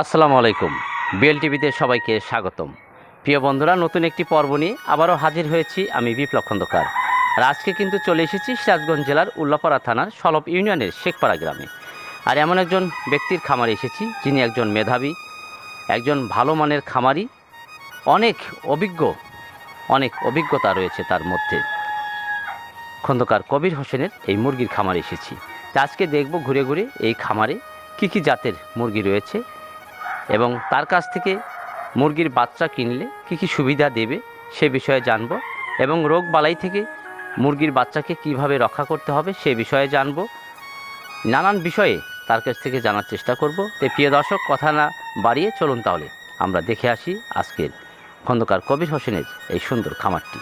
আসসালামু আলাইকুম। বিএল টিভিতে সবাইকে স্বাগতম। প্রিয় বন্ধুরা, নতুন একটি পর্ব নিয়ে আবারও হাজির হয়েছি আমি বিপ্লব খন্দকার। আর আজকে কিন্তু চলে এসেছি সিরাজগঞ্জ জেলার উল্লাপাড়া থানার সলপ ইউনিয়নের শেখপাড়া গ্রামে। আর এমন একজন ব্যক্তির খামারে এসেছি, যিনি একজন মেধাবী, একজন ভালো মানের খামারি, অনেক অভিজ্ঞ, অনেক অভিজ্ঞতা রয়েছে তার মধ্যে। খন্দকার কবির হোসেনের এই মুরগির খামারে এসেছি। আজকে দেখব ঘুরে ঘুরে এই খামারে কী কী জাতের মুরগি রয়েছে এবং তার কাছ থেকে মুরগির বাচ্চা কিনলে কী কী সুবিধা দেবে সে বিষয়ে জানব এবং রোগ বালাই থেকে মুরগির বাচ্চাকে কীভাবে রক্ষা করতে হবে সে বিষয়ে জানব। নানান বিষয়ে তার কাছ থেকে জানার চেষ্টা করব। তো প্রিয় দর্শক কথা না বাড়িয়ে চলুন তাহলে। আমরা দেখে আসি আজকের খন্দকার কবির হোসেনের এই সুন্দর খামারটি।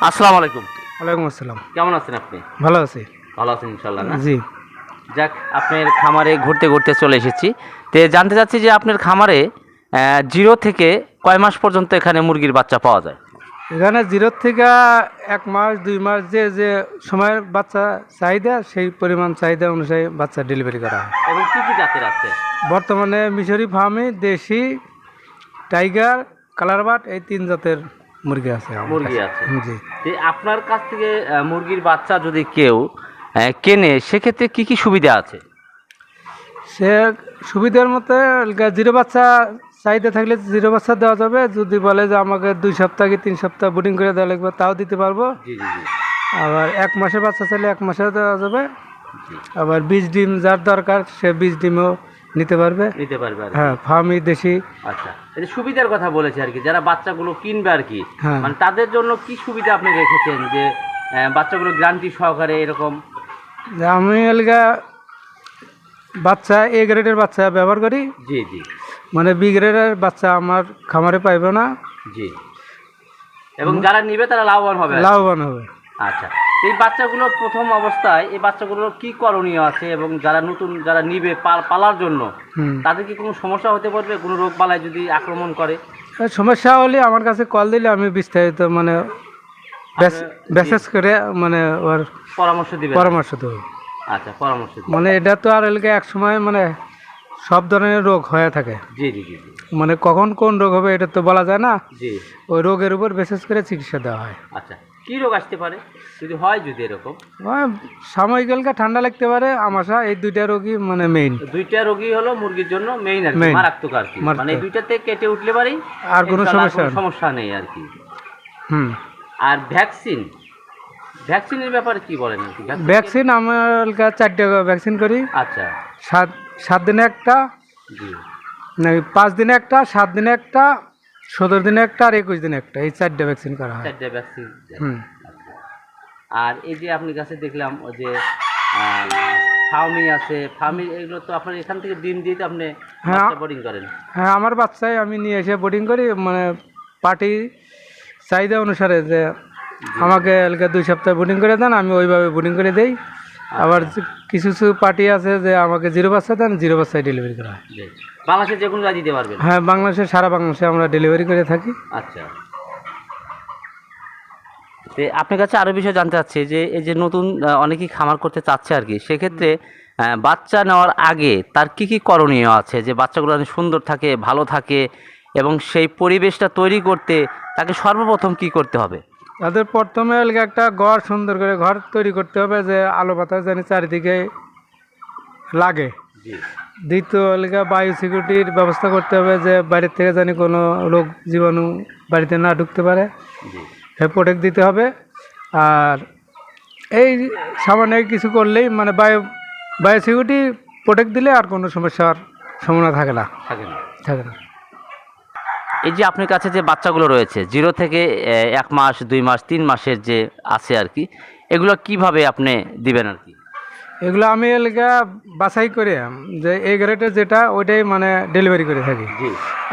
আসসালামু আলাইকুম। ওয়ালাইকুম আসসালাম। কেমন আছেন আপনি? ভালো আছি। ভালো আছেন ইনশাল্লাহ না? জি। যাক আপনার খামারে ঘুরতে ঘুরতে চলে এসেছি। তো জানতে চাচ্ছি যে আপনার খামারে জিরো থেকে কয় মাস পর্যন্ত এখানে মুরগির বাচ্চা পাওয়া যায়? এখানে জিরোর থেকে এক মাস দুই মাস যে যে সময়ের বাচ্চা চাহিদা সেই পরিমাণ চাহিদা অনুযায়ী বাচ্চা ডেলিভারি করা হয়। এবং কী কী জাতের আছে? বর্তমানে মিশরি ফার্মে দেশি টাইগার কালারবাট এই তিন জাতের মুরগি আছে। মুরগি আছে। জি। আপনার কাছ থেকে মুরগির বাচ্চা যদি কেউ কেনে সেক্ষেত্রে কী কী সুবিধা আছে? সে সুবিধার মতে জিরো বাচ্চা চাহিদা থাকলে জিরো বাচ্চা দেওয়া যাবে। যদি বলে যে আমাকে দুই সপ্তাহ কি তিন সপ্তাহ বোর্ডিং করে দেওয়া লাগবে তাও দিতে পারব। আবার এক মাসের বাচ্চা চাইলে এক মাসে দেওয়া যাবে। আবার বীজ ডিম যার দরকার সে বীজ ডিমও নিতে পারবে। নিতে পারবে হ্যাঁ ফার্মি দেশি। আচ্ছা সুবিধার কথা বলেছে আর কি যারা বাচ্চাগুলো কিনবে আর কি হ্যাঁ। মানে তাদের জন্য কি সুবিধা আপনি রেখেছেন? যে বাচ্চাগুলো গ্যারান্টি সহকারে এরকম যে আমি এলাকা বাচ্চা এ গ্রেডের বাচ্চা ব্যবহার করি। জি জি। মানে বি গ্রেডের বাচ্চা আমার খামারে পাইবে না। জি। এবং যারা নিবে তারা লাভবান হবে। লাভবান হবে। আচ্ছা। এই বাচ্চাগুলো প্রথম অবস্থায় এই বাচ্চাগুলোর কি করণীয় আছে এবং যারা নতুন যারা নিবে পাল- পালার জন্য তাদের কি কোনো সমস্যা হতে পারবে? কোনো রোগ পালায় যদি আক্রমণ করে? সমস্যা হলে আমার কাছে কল দিলে আমি বিস্তারিত মানে মেসেজ করে মানে ওর পরামর্শ দিবে পরামর্শ দেবো। আচ্ছা পরামর্শ মানে এটা তো আর এলাকা এক সময় মানে সব ধরনের রোগ হয়ে থাকে। জি জি জি জি। মানে কখন কোন রোগ হবে এটা তো বলা যায় না। জি। ওই রোগের উপর বিশেষ করে চিকিৎসা দেওয়া হয়। আচ্ছা কি রোগ আসতে পারে? যদি হয় যদি এরকম? সাময়িক এলাকা ঠান্ডা লাগতে পারে আমাশা এই দুইটা রোগই মানে মেইন দুইটা রোগী হলো মুরগির জন্য মেইন আর কি মারাত্মক আর কি। মানে এই দুইটাতে কেটে উঠলে পারেই আর কোনো সমস্যা সমস্যা নেই আর কি। হুম। আর ভ্যাকসিন? ভ্যাকসিনের ব্যাপারে কি বলেন ভ্যাকসিন আমার চারটে ভ্যাকসিন করি। আচ্ছা। সাত সাত দিনে একটা পাঁচ দিনে একটা সাত দিনে একটা সতেরো দিনে একটা আর একুশ দিনে একটা। এই চারটে ভ্যাকসিন করা হয়। চারটে ভ্যাকসিন আর এই যে আপনি কাছে দেখলাম ওই যে ফার্মি আছে ফার্মি এগুলো তো আপনার এখান থেকে ডিম দিয়ে আপনি হ্যাঁ। বোর্ডিং করেন। হ্যাঁ আমার বাচ্চাই আমি নিয়ে এসে বোর্ডিং করি মানে পার্টি চাহিদা অনুসারে যে আমাকে এলাকা দুই সপ্তাহ বোর্ডিং করে দেন আমি ওইভাবে বোর্ডিং করে দেই। আবার কিছু কিছু পার্টি আছে যে আমাকে জিরো বাচ্চা দেন জিরো বাচ্চায় ডেলিভারি করা হয়। বাংলাদেশে যে কোনো দিতে পারবেন? হ্যাঁ বাংলাদেশে সারা বাংলাদেশে আমরা ডেলিভারি করে থাকি। আচ্ছা। আপনার কাছে আরও বিষয় জানতে চাচ্ছি যে এই যে নতুন অনেকেই খামার করতে চাচ্ছে আর কি সেক্ষেত্রে বাচ্চা নেওয়ার আগে তার কি কি করণীয় আছে? যে বাচ্চাগুলো সুন্দর থাকে ভালো থাকে এবং সেই পরিবেশটা তৈরি করতে তাকে সর্বপ্রথম কি করতে হবে? তাদের প্রথমে একটা ঘর সুন্দর করে ঘর তৈরি করতে হবে যে আলো বাতাস যেন চারিদিকে লাগে। দ্বিতীয় এলাকা বায়ু সিকিউরিটির ব্যবস্থা করতে হবে যে বাইরের থেকে জানি কোনো রোগ জীবাণু বাড়িতে না ঢুকতে পারে। সে প্রোটেক্ট দিতে হবে। আর এই সামান্য কিছু করলেই মানে বায়ু বায়ু সিকিউরিটি প্রোটেক্ট দিলে আর কোনো সমস্যার সম্ভাবনা থাকে না। থাকে না। থাকে না। এই যে আপনার কাছে যে বাচ্চাগুলো রয়েছে জিরো থেকে এক মাস দুই মাস তিন মাসের যে আছে আর কি এগুলো কীভাবে আপনি দিবেন আর কি? এগুলো আমি এলাকা বাছাই করে যে এই গ্রেডের যেটা ওইটাই মানে ডেলিভারি করে থাকি।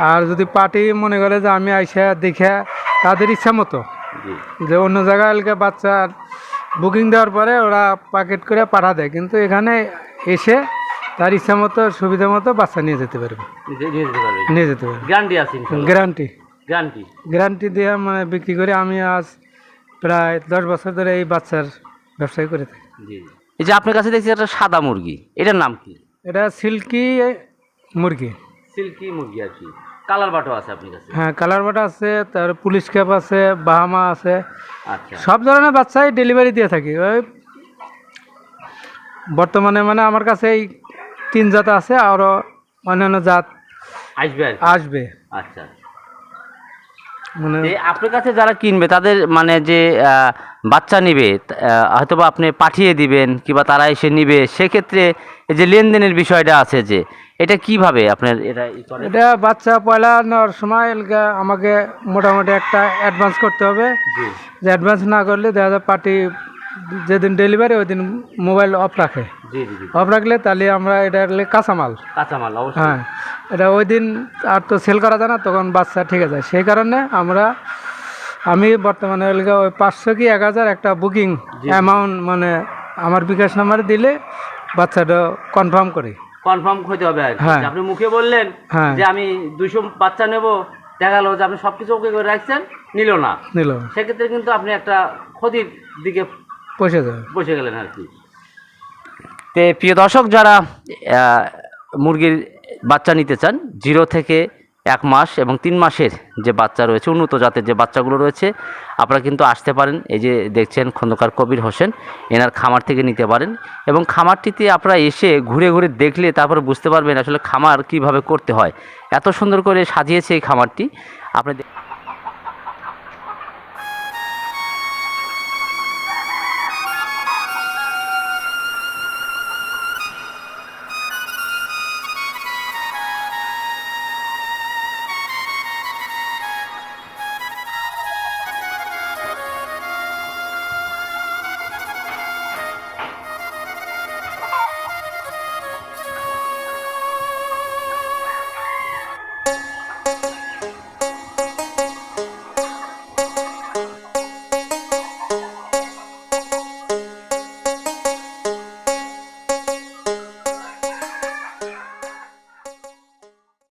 আর যদি পার্টি মনে করে যে আমি আইসা দেখে তাদের ইচ্ছা মতো। যে অন্য জায়গায় এলাকা বাচ্চা বুকিং দেওয়ার পরে ওরা প্যাকেট করে পাঠা দেয়। কিন্তু এখানে এসে তার ইচ্ছা মতো সুবিধা মতো বাচ্চা নিয়ে যেতে পারবে। নিয়ে যেতে পারবে। নিয়ে যেতে পারবে। গ্যারান্টি আছে গ্যারান্টি গ্যারান্টি গ্যারান্টি দিয়ে মানে বিক্রি করে আমি আজ প্রায় দশ বছর ধরে এই বাচ্চার ব্যবসায় করে থাকি। জি এই যে আপনার কাছে দেখছি একটা সাদা মুরগি এটার নাম কি? এটা সিল্কি মুরগি। সিল্কি মুরগি আর কি। কালার বাটো আছে আপনার কাছে? হ্যাঁ কালার বাটা আছে তার পুলিশ ক্যাপ আছে বাহামা আছে। আচ্ছা। সব ধরনের বাচ্চাই ডেলিভারি দিয়ে থাকি। ওই বর্তমানে মানে আমার কাছে এই তিন জাত আছে আরও অন্যান্য জাত আসবে আসবে। আচ্ছা। মানে আপনার কাছে যারা কিনবে তাদের মানে যে বাচ্চা নিবে হয়তোবা আপনি পাঠিয়ে দিবেন কিংবা তারা এসে নিবে সেক্ষেত্রে এই যে লেনদেনের বিষয়টা আছে যে এটা কীভাবে আপনার এটা এটা বাচ্চা পয়লা নেওয়ার সময় আমাকে মোটামুটি একটা অ্যাডভান্স করতে হবে। যে অ্যাডভান্স না করলে দেখা যায় পার্টি যেদিন ডেলিভারি ওই দিন মোবাইল অফ রাখে অফ রাখলে তাহলে আমরা এটা রাখলে কাঁচামাল। কাঁচামাল হ্যাঁ এটা ওই দিন আর তো সেল করা যায় না তখন বাচ্চা ঠিক আছে। সেই কারণে আমরা আমি বর্তমানে ওই পাঁচশো কি এক হাজার একটা বুকিং অ্যামাউন্ট মানে আমার বিকাশ নাম্বারে দিলে বাচ্চাটা কনফার্ম করি। কনফার্ম হতে হবে হ্যাঁ। আপনি মুখে বললেন হ্যাঁ। যে আমি দুশো বাচ্চা নেব দেখা গেলো যে আপনি সব কিছু ওকে করে রাখছেন নিল না। নিল। সেক্ষেত্রে কিন্তু আপনি একটা ক্ষতির দিকে পয়সা যাবে বসে গেলেন আর কি। তে প্রিয় দর্শক যারা মুরগির বাচ্চা নিতে চান জিরো থেকে এক মাস এবং তিন মাসের যে বাচ্চা রয়েছে উন্নত জাতের যে বাচ্চাগুলো রয়েছে আপনারা কিন্তু আসতে পারেন। এই যে দেখছেন খন্দকার কবির হোসেন এনার খামার থেকে নিতে পারেন এবং খামারটিতে আপনারা এসে ঘুরে ঘুরে দেখলে তারপরে বুঝতে পারবেন আসলে খামার কীভাবে করতে হয়। এত সুন্দর করে সাজিয়েছে এই খামারটি। আপনি